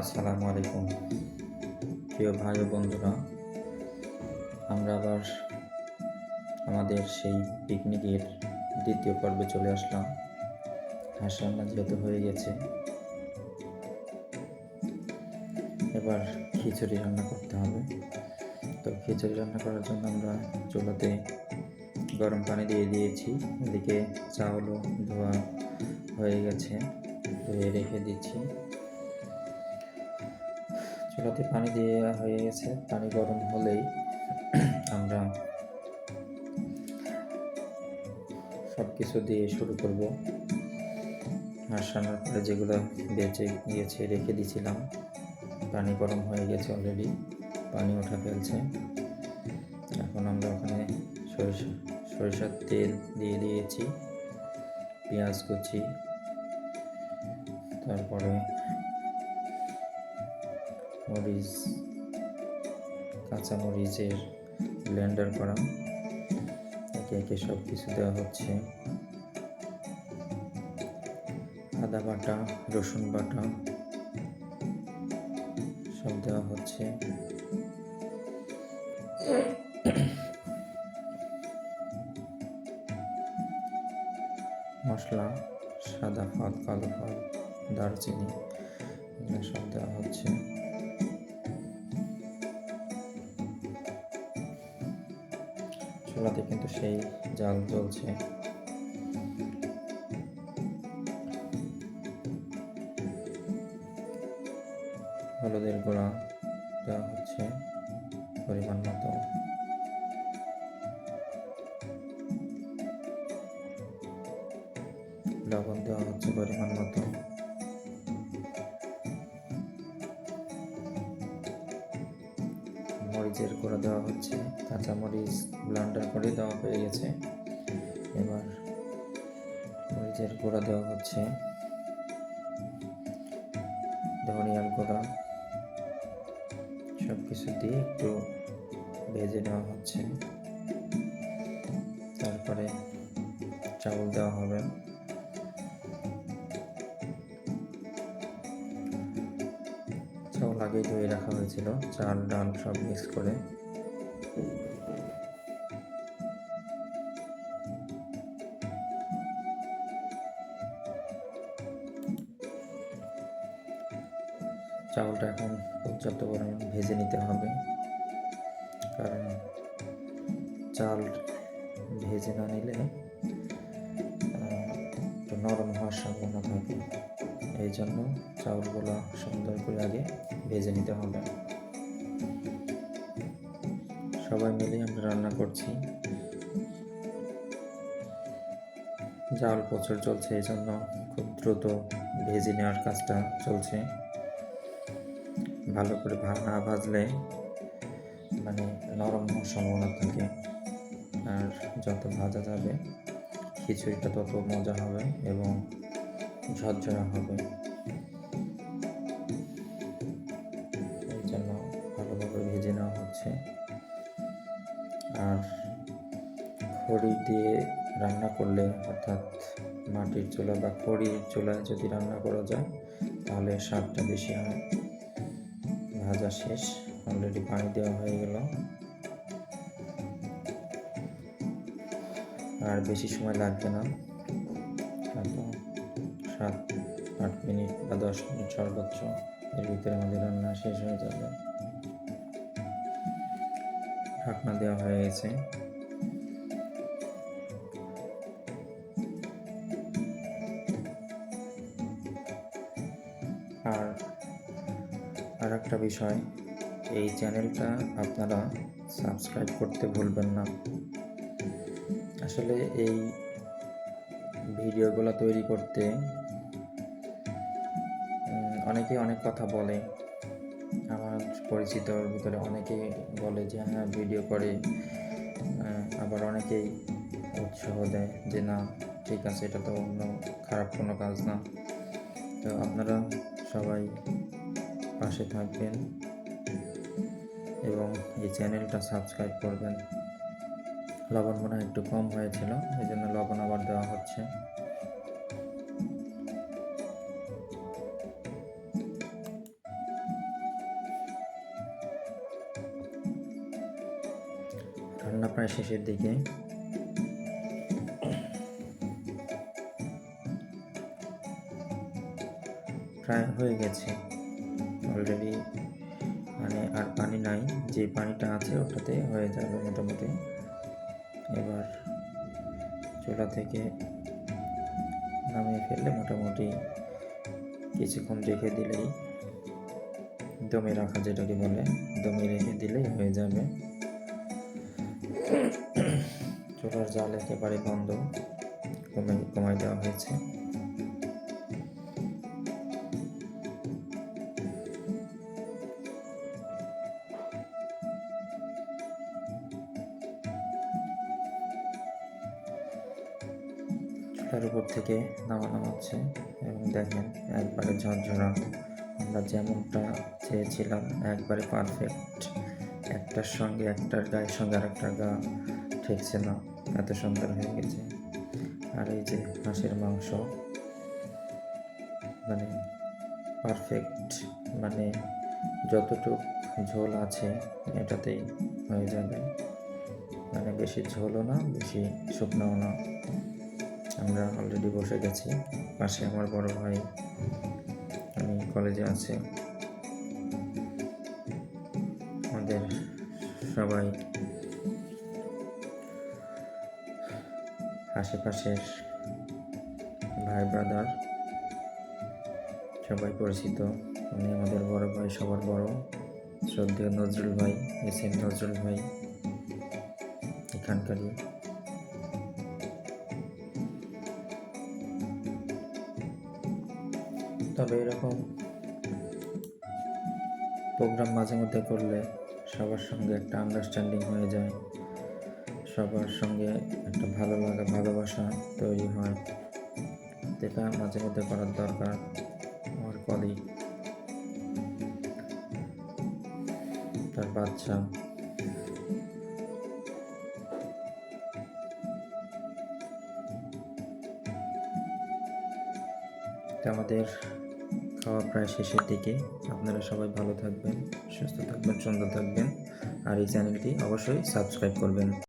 আসসালামু আলাইকুম। প্রিয় ভাই ও বন্ধুরা, আমরা আবার আমাদের সেই পিকনিকের দ্বিতীয় পর্বে চলে আসলাম। হাঁস রান্না যেহেতু হয়ে গেছে, এবার খিচুড়ি রান্না করতে হবে। তো খিচুড়ি রান্না করার জন্য আমরা চুলাতে গরম পানি দিয়ে দিয়েছি। এদিকে চাউলও ধোয়া হয়ে গেছে, ধুয়ে রেখে দিচ্ছি। চুলাতে পানি দিয়ে হয়ে গেছে। পানি গরম হলেই আমরা সব কিছু দিয়ে শুরু করব। হাঁস রান্নার পরে যেগুলো বেঁচে গিয়েছে রেখে দিয়েছিলাম। পানি গরম হয়ে গেছে অলরেডি পানি ওঠা ফেলছে। এখন আমরা ওখানে সরিষা, সরিষার তেল দিয়ে দিয়েছি, পেঁয়াজ কুচি, তারপরে মরিচ, কাঁচা মরিচের ব্লেন্ডার করা। একে একে সব কিছু দেওয়া হচ্ছে। আদা বাটা, রসুন বাটা সব দেওয়া হচ্ছে। মশলা, সাদা ফল কালো ফল দারচিনি সব দেওয়া হচ্ছে। চুলাতে কিন্তু সেই জাল জ্বলছে হলুদের গুঁড়া দেওয়া হচ্ছে পরিমাণ মতো। লবণ দেওয়া হচ্ছে পরিমাণ মতো। মরিচের গুঁড়া দেওয়া হচ্ছে। কাঁচা মরিচ ব্লান্ডার করে দেওয়া হয়ে গেছে। এবার মরিচের গুঁড়া দেওয়া হচ্ছে। ধনিয়ার গুঁড়া সব কিছু দিয়ে একটু ভেজে নেওয়া হচ্ছে। তারপরে চাউল দেওয়া হবে। আগেই ধুয়ে রাখা হয়েছিল। চাল ডাল সব মিক্স করে। চাউলটা এখন পর্যাপ্ত পরিমাণ ভেজে নিতে হবে। কারণ চাল ভেজে না নিলে নরম হওয়ার সম্ভাবনা থাকে। এই জন্য চাউলগুলো সুন্দর করে আগে ভেজে নিতে হবে। সবাই মিলে আমরা রান্না করছি। জাল প্রচুর চলছে এই জন্য খুব দ্রুত ভেজে নেওয়ার কাজটা চলছে। ভালো করে ভা না ভাজলে মানে নরম সম্ভাবনা থাকে। আর যত ভাজা যাবে, খিচুড়িটা তত মজা হবে এবং ঝরঝরা হবে। এই জন্য ভালোভাবে ভেজে নেওয়া হচ্ছে। আর খড়ি দিয়ে রান্না করলে, অর্থাৎ মাটির চুলা বা খড়ির চুলায় যদি রান্না করা যায়, তাহলে স্বাদটা বেশি হয়। ভাজা শেষ অলরেডি পানি দেওয়া হয়ে গেল। আর বেশি সময় লাগবে না। আট মিনিট বা দশ মিনিট সর্বোচ্চ এর ভিতরে আমাদের রান্না শেষ হয়ে যাবে। ঢাকনা দেওয়া হয়ে গেছে। আর আর একটা বিষয়, এই চ্যানেলটা আপনারা সাবস্ক্রাইব করতে ভুলবেন না। আসলে এই ভিডিওগুলো তৈরি করতে উম, অনেকে কথা বলে। আমার পরিচিতর ভিতরে অনেকে বলে যে হ্যাঁ ভিডিও করে। আবার অনেকেই উৎসাহ দেয় যে না ঠিক আছে এটা তো অন্য খারাপ কোনো কাজ না। তো আপনারা সবাই পাশে থাকবেন এবং এই চ্যানেলটা সাবস্ক্রাইব করবেন। লবণ মনে হয় একটু কম হয়েছিল এই জন্য লবণ আবার দেওয়া হচ্ছে। রান্না প্রায় শেষের দিকে। প্রায় হয়ে গেছে। অলরেডি মানে আর পানি নাই। যে পানিটা আছে ওটাতে হয়ে যাবে মোটামুটি। এবার চুলা থেকে নামিয়ে ফেললে মোটামুটি কিছুক্ষণ রেখে দিলেই দমে রাখা যেটাকে বলে, দমে রেখে দিলেই হয়ে যাবে। চুলার জাল একেবারে বন্ধ কমে কমাই দেওয়া হয়েছে। চুলার উপর থেকে নামানো হচ্ছে এবং দেখেন একবারে ঝরঝরা। আমরা যেমনটা চেয়েছিলাম, একবারে পারফেক্ট একটার সঙ্গে একটার গায়ের সঙ্গে আরেকটার গা ঠেকছে না। এত সুন্দর হয়ে গেছে। আর এই যে হাঁসের মাংস মানে পারফেক্ট মানে যতটুক ঝোল আছে এটাতেই হয়ে যাবে। মানে বেশি ঝোলও না, বেশি শুকনোও না। আমরা অলরেডি বসে গেছি। পাশে আমার বড় ভাই আমি কলেজে আছে। আমাদের সবাই আশেপাশের ভাই ব্রাদার সবাই পরিচিত। উনি আমাদের বড় ভাই, সবার বড়। শ্রদ্ধেয় নজরুল ভাই, এস এম নজরুল ভাই এখানকারই তবে এরকম প্রোগ্রাম মাঝে মধ্যে করলে সবার সঙ্গে একটা আন্ডারস্ট্যান্ডিং হয়ে যায়। সবার সঙ্গে একটা ভালো লাগা, ভালোবাসা তৈরি হয়। যেটা মাঝে মধ্যে করার দরকার আমার কলিগ তার বাচ্চা। আমাদের খাওয়া প্রায় শেষের দিকে। আপনারা সবাই ভালো থাকবেন, সুস্থ থাকবেন, সুন্দর থাকবেন। আর এই চ্যানেলটি অবশ্যই সাবস্ক্রাইব করবেন।